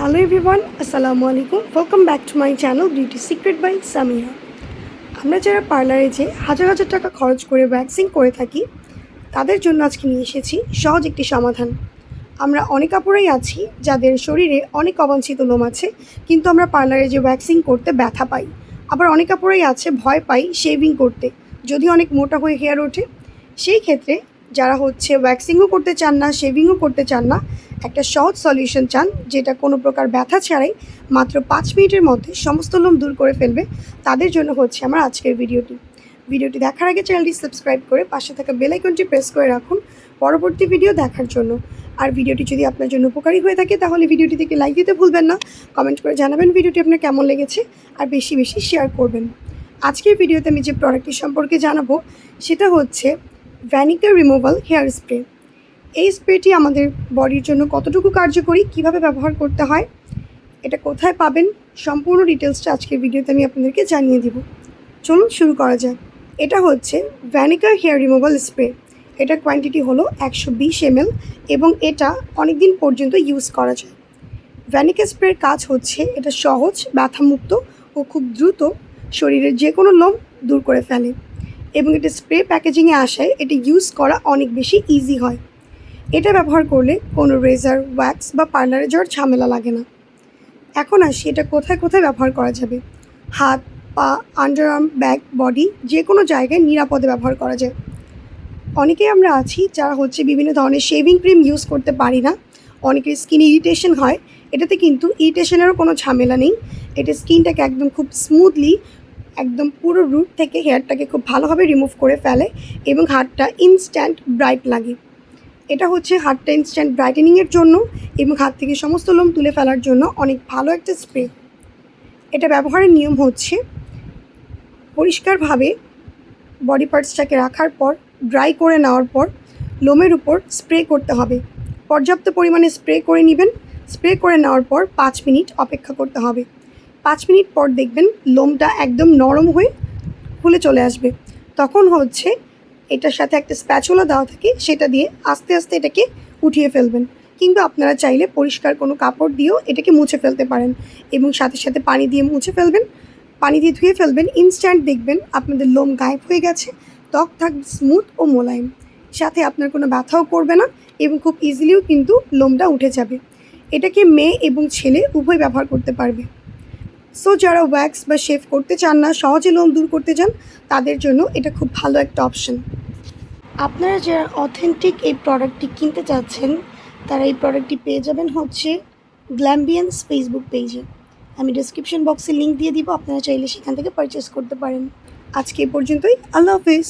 Hello everyone আসসালামু আলাইকুম welcome back to my channel beauty secret by Samia আমরা যারা পার্লারে যে হাজার হাজার টাকা খরচ করে ভ্যাকসিন করে থাকি, তাদের জন্য আজকে নিয়ে এসেছি সহজ একটি সমাধান। আমরা অনেক আপুরাই আছি, যাদের শরীরে অনেক অবাঞ্ছিত লোম আছে, কিন্তু আমরা পার্লারে যে ভ্যাকসিন করতে ব্যথা পাই। আবার অনেক আপুরাই আছে, ভয় পাই শেভিং করতে যদি অনেক মোটা হয়ে হেয়ার ওঠে। সেই ক্ষেত্রে যারা হচ্ছে ভ্যাকসিংও করতে চান না শেভিংও করতে চান না একটা সহজ সলিউশন চান, যেটা কোনো প্রকার ব্যথা ছাড়াই মাত্র পাঁচ মিনিটের মধ্যে সমস্ত লোম দূর করে ফেলবে। তাদের জন্য হচ্ছে আমার আজকের ভিডিওটি। ভিডিওটি দেখার আগে চ্যানেলটি সাবস্ক্রাইব করে পাশে থাকা বেল আইকনটি প্রেস করে রাখুন পরবর্তী ভিডিও দেখার জন্য। আর ভিডিওটি যদি আপনার জন্য উপকারী হয়ে থাকে, তাহলে ভিডিওটি থেকে লাইক দিতে ভুলবেন না। কমেন্ট করে জানাবেন ভিডিওটি আপনার কেমন লেগেছে আর বেশি বেশি শেয়ার করবেন। আজকের ভিডিওতে আমি যে প্রোডাক্টটি সম্পর্কে জানাব, সেটা হচ্ছে ভ্যানিকার রিমুভাল হেয়ার স্প্রে এই স্প্রেটি আমাদের বডির জন্য কতটুকু কার্যকরী, কীভাবে ব্যবহার করতে হয়, এটা কোথায় পাবেন, সম্পূর্ণ ডিটেলসটা আজকের ভিডিওতে আমি আপনাদেরকে জানিয়ে দিব। চলুন শুরু করা যাক। এটা হচ্ছে ভ্যানিকার হেয়ার রিমুভাল স্প্রে এটার কোয়ান্টিটি হলো একশো বিশ এমএল এবং এটা অনেক দিন পর্যন্ত ইউজ করা যায়। ভ্যানিকা স্প্রের কাজ হচ্ছে এটা সহজ, ব্যথামুক্ত ও খুব দ্রুত শরীরের যে কোনো লোম দূর করে ফেলে এবং এটা স্প্রে প্যাকেজিংয়ে আসায় এটা ইউজ করা অনেক বেশি ইজি হয়। এটা ব্যবহার করলে কোনো রেজার, ওয়্যাক্স বা পার্লারে যাওয়ার ঝামেলা লাগে না। এখন আসি এটা কোথায় কোথায় ব্যবহার করা যাবে। হাত, পা, আন্ডারআর্ম ব্যাক বডি যে কোনো জায়গায় নিরাপদে ব্যবহার করা যায়। অনেকেই আমরা আছি যারা হচ্ছে বিভিন্ন ধরনের শেভিং ক্রিম ইউজ করতে পারি না। অনেকের স্কিন ইরিটেশন হয়। এটাতে কিন্তু ইরিটেশনেরও কোনো ঝামেলা নেই। এটা স্কিনটাকে একদম খুব স্মুথলি একদম পুরো রুট থেকে হেয়ারটাকে খুব ভালোভাবে রিমুভ করে ফেলে এবং হাতটা ইনস্ট্যান্ট ব্রাইট লাগে। এটা হচ্ছে হাতটা ইনস্ট্যান্ট ব্রাইটেনিংয়ের জন্য এবং হাত থেকে সমস্ত লোম তুলে ফেলার জন্য অনেক ভালো একটা স্প্রে এটা ব্যবহারের নিয়ম হচ্ছে পরিষ্কারভাবে বডি পার্টসটাকে রাখার পর ড্রাই করে নেওয়ার পর লোমের উপর স্প্রে করতে হবে। পর্যাপ্ত পরিমাণে স্প্রে করে নেবেন। স্প্রে করে নেওয়ার পর পাঁচ মিনিট অপেক্ষা করতে হবে। পাঁচ মিনিট পর দেখবেন লোমটা একদম নরম হয়ে খুলে চলে আসবে। তখন হচ্ছে এটার সাথে একটা স্প্যাচুলা দেওয়া থাকে, সেটা দিয়ে আস্তে আস্তে এটাকে উঠিয়ে ফেলবেন। কিংবা আপনারা চাইলে পরিষ্কার কোনো কাপড় দিয়েও এটাকে মুছে ফেলতে পারেন। এবং সাথে সাথে পানি দিয়ে মুছে ফেলবেন। পানি দিয়ে ধুয়ে ফেলবেন ইনস্ট্যান্ট দেখবেন আপনাদের লোম গায়েব হয়ে গেছে, ত্বক থাকবে স্মুথ ও মোলায়েম। সাথে আপনার কোনো ব্যথাও করবে না এবং খুব ইজিলিও কিন্তু লোমটা উঠে যাবে। এটাকে মেয়ে এবং ছেলে উভয় ব্যবহার করতে পারবে। সো যারা ওয়্যাক্স বা শেভ করতে চান না, সহজে লোম দূর করতে চান, তাদের জন্য এটা খুব ভালো একটা অপশন আপনারা যারা অথেন্টিক এই প্রোডাক্টটি কিনতে চাচ্ছেন, তারা এই প্রোডাক্টটি পেয়ে যাবেন হচ্ছে গ্ল্যাম্বিয়ান্স ফেসবুক পেজে আমি ডিসক্রিপশন বক্সে লিঙ্ক দিয়ে দিব, আপনারা চাইলে সেখান থেকে পারচেস করতে পারেন। আজকে এ পর্যন্তই, আল্লাহ হাফিজ।